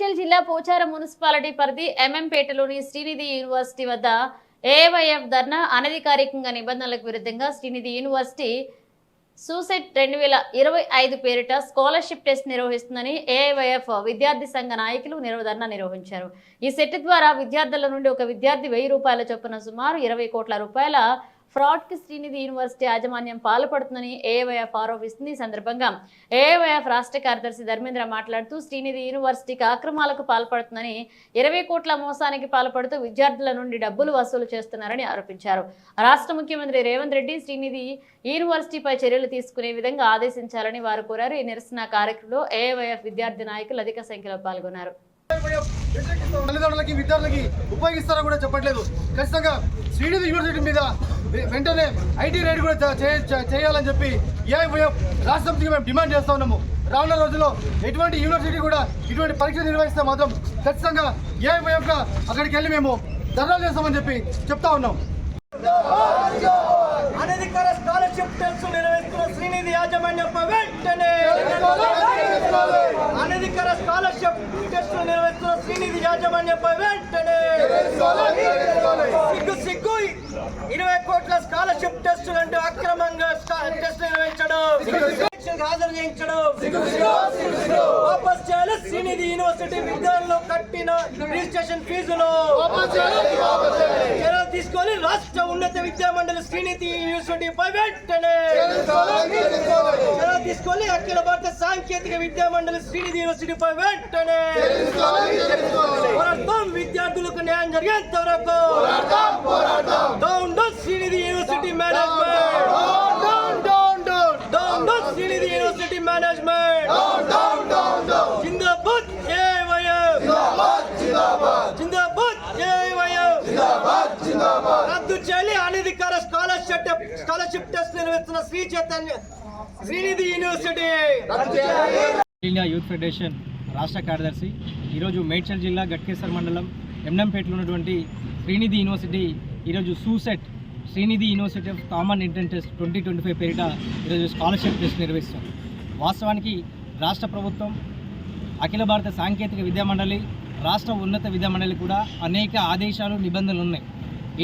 జిల్లా పోచారం మున్సిపాలిటీ పరిధి ఎంఎంపేటలోని శ్రీనిధి యూనివర్సిటీ వద్ద ఏవైఎఫ్ ధర్నా అనధికారికంగా నిబంధనలకు విరుద్ధంగా శ్రీనిధి యూనివర్సిటీ సూసైడ్ రెండు వేల ఇరవై ఐదు పేరిట స్కాలర్షిప్ టెస్ట్ నిర్వహిస్తుందని ఏఐవైఎఫ్ విద్యార్థి సంఘ నాయకులు నిర్వధరణ నిర్వహించారు. ఈ సెట్ ద్వారా విద్యార్థుల నుండి ఒక విద్యార్థి వెయ్యి రూపాయల చొప్పున సుమారు ఇరవై కోట్ల రూపాయల ఫ్రాడ్కి శ్రీనిధి యూనివర్సిటీ యాజమాన్యం పాల్పడుతుందని ఏవైఎఫ్ ఆరోపిస్తుంది ఈ సందర్భంగా. ఏవైఎఫ్ రాష్ట్ర కార్యదర్శి ధర్మేంద్ర మాట్లాడుతూ శ్రీనిధి యూనివర్సిటీకి అక్రమాలకు పాల్పడుతుందని ఇరవై కోట్ల మోసానికి పాల్పడుతూ విద్యార్థుల నుండి డబ్బులు వసూలు చేస్తున్నారని ఆరోపించారు. రాష్ట్ర ముఖ్యమంత్రి రేవంత్ రెడ్డి శ్రీనిధి యూనివర్సిటీపై చర్యలు తీసుకునే విధంగా ఆదేశించాలని వారు కోరారు. ఈ నిరసన కార్యక్రమంలో ఏవైఎఫ్ విద్యార్థి నాయకులు అధిక సంఖ్యలో పాల్గొన్నారు. తల్లిదండ్రులకి విద్యార్థులకి ఉపయోగిస్తారో కూడా చెప్పట్లేదు. ఖచ్చితంగా శ్రీనిధి యూనివర్సిటీ మీద వెంటనే ఐటీ రైడ్ కూడా చేయాలని చెప్పి ఏఐవైఎఫ్ రాష్ట్ర సమితికి మేము డిమాండ్ చేస్తా ఉన్నాము. రానున్న రోజుల్లో ఎటువంటి యూనివర్సిటీ కూడా ఇటువంటి పరీక్ష నిర్వహిస్తే మాత్రం ఖచ్చితంగా ఏఐవైఎఫ్గా అక్కడికి వెళ్ళి మేము ధర్నాలు చేస్తామని చెప్పి చెప్తా ఉన్నాం. అనధికార స్కాలర్షిప్ టెస్ట్ నిర్వహిస్తున్న శ్రీనిధి యాజమాన్యంపై వెంటనే అనధికార స్కాలర్షిప్ టెస్ట్ నిర్వహిస్తున్న శ్రీనిధి యాజమాన్యంపై వెంటనే. సిగ్గు సిగ్గు. ఇరవై కోట్ల స్కాలర్షిప్ టెస్టులు అంటే అక్రమంగా స్కా- టెస్ట్ నిర్వహించడం. హాజరు చేయించడం. వాపస్ చేయాలి శ్రీనిధి యూనివర్సిటీ విద్యార్థులు కట్టిన రిజిస్ట్రేషన్ ఫీజులు. చర్యలు తీసుకొని రాష్ట్ర ఉన్నత విద్యా మండలి శ్రీనిధి యూనివర్సిటీపై వెంటనే. చర్యలు తీసుకొని అఖిల భారత సాంకేతిక విద్యా మండలి శ్రీనిధి యూనివర్సిటీపై వెంటనే పోరాడతాం విద్యార్థులకు న్యాయం జరిగేంత వరకు. Down down Srinidhi university management. Down down. Srinidhi university management. జిందాబాద్ ఏవైఎఫ్ రద్దు చేయాలి అనధికార స్కాలర్షిప్ స్కాలర్షిప్ టెస్ట్ నిర్వహిస్తున్న Sri Chaitanya Srinidhi university! India youth federation రాష్ట్ర కార్యదర్శి ఈరోజు మేడ్చల్ జిల్లా గట్కేసర్ మండలం ఎండంపేటలో ఉన్నటువంటి శ్రీనిధి యూనివర్సిటీ ఈరోజు సూసెట్ Srinidhi university of common inter test twenty twenty five పేరిట ఈరోజు స్కాలర్షిప్ టెస్ట్ నిర్వహిస్తాం వాస్తవానికి రాష్ట్ర ప్రభుత్వం అఖిల భారత సాంకేతిక విద్యా మండలి రాష్ట్ర ఉన్నత విద్యా మండలి కూడా అనేక ఆదేశాలు నిబంధనలు ఉన్నాయి.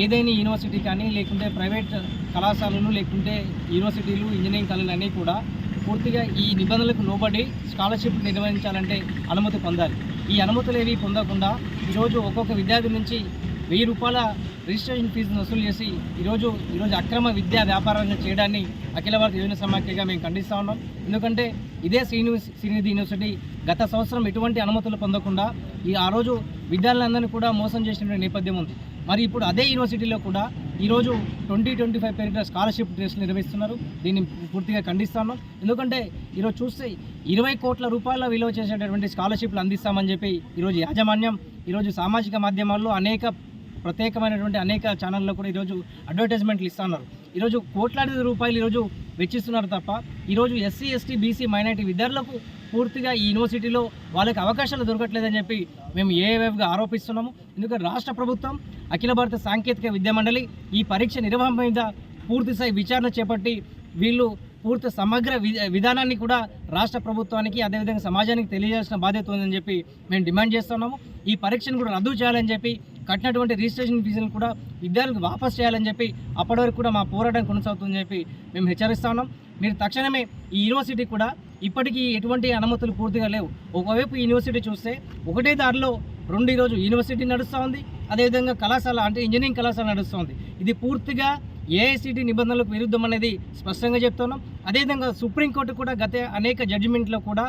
ఏదైనా యూనివర్సిటీ కానీ లేకుంటే ప్రైవేట్ కళాశాలలు లేకుంటే యూనివర్సిటీలు ఇంజనీరింగ్ కళలు అన్నీ కూడా పూర్తిగా ఈ నిబంధనలకు లోబడి స్కాలర్షిప్ నిర్వహించాలంటే అనుమతి పొందాలి. ఈ అనుమతులు ఏవి పొందకుండా ఈరోజు ఒక్కొక్క విద్యార్థి నుంచి వెయ్యి రూపాయల రిజిస్ట్రేషన్ ఫీజును వసూలు చేసి ఈరోజు ఈరోజు అక్రమ విద్యా వ్యాపారాన్ని చేయడాన్ని అఖిల భారత యువజన సమాఖ్యగా మేము ఖండిస్తూ ఉన్నాం. ఎందుకంటే ఇదే శ్రీని శ్రీనిధి యూనివర్సిటీ గత సంవత్సరం ఎటువంటి అనుమతులు పొందకుండా ఈ ఆ రోజు విద్యార్థులందరినీ కూడా మోసం చేసినటువంటి నేపథ్యం ఉంది. మరి ఇప్పుడు అదే యూనివర్సిటీలో కూడా ఈరోజు ట్వంటీ ట్వంటీ ఫైవ్ పేరిట స్కాలర్షిప్ టెస్ట్ నిర్వహిస్తున్నారు. దీన్ని పూర్తిగా ఖండిస్తాను ఎందుకంటే ఈరోజు చూస్తే ఇరవై కోట్ల రూపాయల విలువ చేసేటటువంటి స్కాలర్షిప్లు అందిస్తామని చెప్పి ఈరోజు యాజమాన్యం ఈరోజు సామాజిక మాధ్యమాల్లో అనేక ప్రత్యేకమైనటువంటి అనేక ఛానల్లో కూడా ఈరోజు అడ్వర్టైజ్మెంట్లు ఇస్తున్నారు. ఈరోజు కోట్లాది రూపాయలు ఈరోజు వెచ్చిస్తున్నారు తప్ప ఈరోజు ఎస్సీ ఎస్టీ బీసీ మైనార్టీ విద్యార్థులకు పూర్తిగా ఈ యూనివర్సిటీలో వాళ్ళకి అవకాశాలు దొరకట్లేదని చెప్పి మేము ఏవేవిగా ఆరోపిస్తున్నాము. ఎందుకంటే రాష్ట్ర ప్రభుత్వం అఖిల భారత సాంకేతిక విద్యా మండలి ఈ పరీక్ష నిర్వహణ మీద పూర్తి స్థాయి విచారణ చేపట్టి వీళ్ళు పూర్తి సమగ్ర వి- విధానాన్ని కూడా రాష్ట్ర ప్రభుత్వానికి అదేవిధంగా సమాజానికి తెలియజేసిన బాధ్యత ఉందని చెప్పి మేము డిమాండ్ చేస్తున్నాము. ఈ పరీక్షను కూడా రద్దు చేయాలని చెప్పి కట్టినటువంటి రిజిస్ట్రేషన్ ఫీజులను కూడా విద్యార్థులకు వాపస్ చేయాలని చెప్పి అప్పటి వరకు కూడా మా పోరాటం కొనసాగుతుందని చెప్పి మేము హెచ్చరిస్తున్నాం. మీరు తక్షణమే ఈ యూనివర్సిటీ కూడా ఇప్పటికీ ఎటువంటి అనుమతులు పూర్తిగా లేవు. ఒకవైపు యూనివర్సిటీ చూస్తే ఒకటే దారిలో రెండు ఈరోజు యూనివర్సిటీ నడుస్తూ ఉంది. అదేవిధంగా కళాశాల అంటే ఇంజనీరింగ్ కళాశాల నడుస్తుంది ఇది పూర్తిగా ఏఐసిటి నిబంధనలకు విరుద్ధం అనేది స్పష్టంగా చెప్తున్నాం. అదేవిధంగా సుప్రీంకోర్టు కూడా గత అనేక జడ్జిమెంట్లో కూడా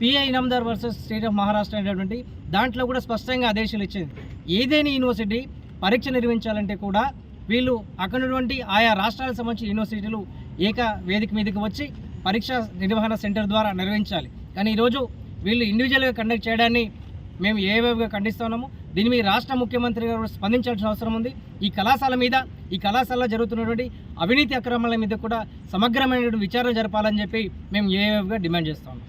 PI Inamdar versus state of Maharashtra అనేటువంటి దాంట్లో కూడా స్పష్టంగా ఆదేశాలు ఇచ్చింది. ఏదైనా యూనివర్సిటీ పరీక్ష నిర్వహించాలంటే కూడా వీళ్ళు అక్కడ ఉన్నటువంటి ఆయా రాష్ట్రాలకు సంబంధించిన యూనివర్సిటీలు ఏక వేదిక మీదకి వచ్చి పరీక్ష నిర్వహణ సెంటర్ ద్వారా నిర్వహించాలి. కానీ ఈరోజు వీళ్ళు ఇండివిజువల్గా కండక్ట్ చేయడాన్ని మేము ఏవేవిగా ఖండిస్తున్నాము దీని మీద రాష్ట్ర ముఖ్యమంత్రి గారు కూడా స్పందించాల్సిన అవసరం ఉంది. ఈ కళాశాల మీద ఈ కళాశాలలో జరుగుతున్నటువంటి అవినీతి అక్రమాల మీద కూడా సమగ్రమైనటువంటి విచారణ జరపాలని చెప్పి మేము ఏవేవిగా డిమాండ్ చేస్తాము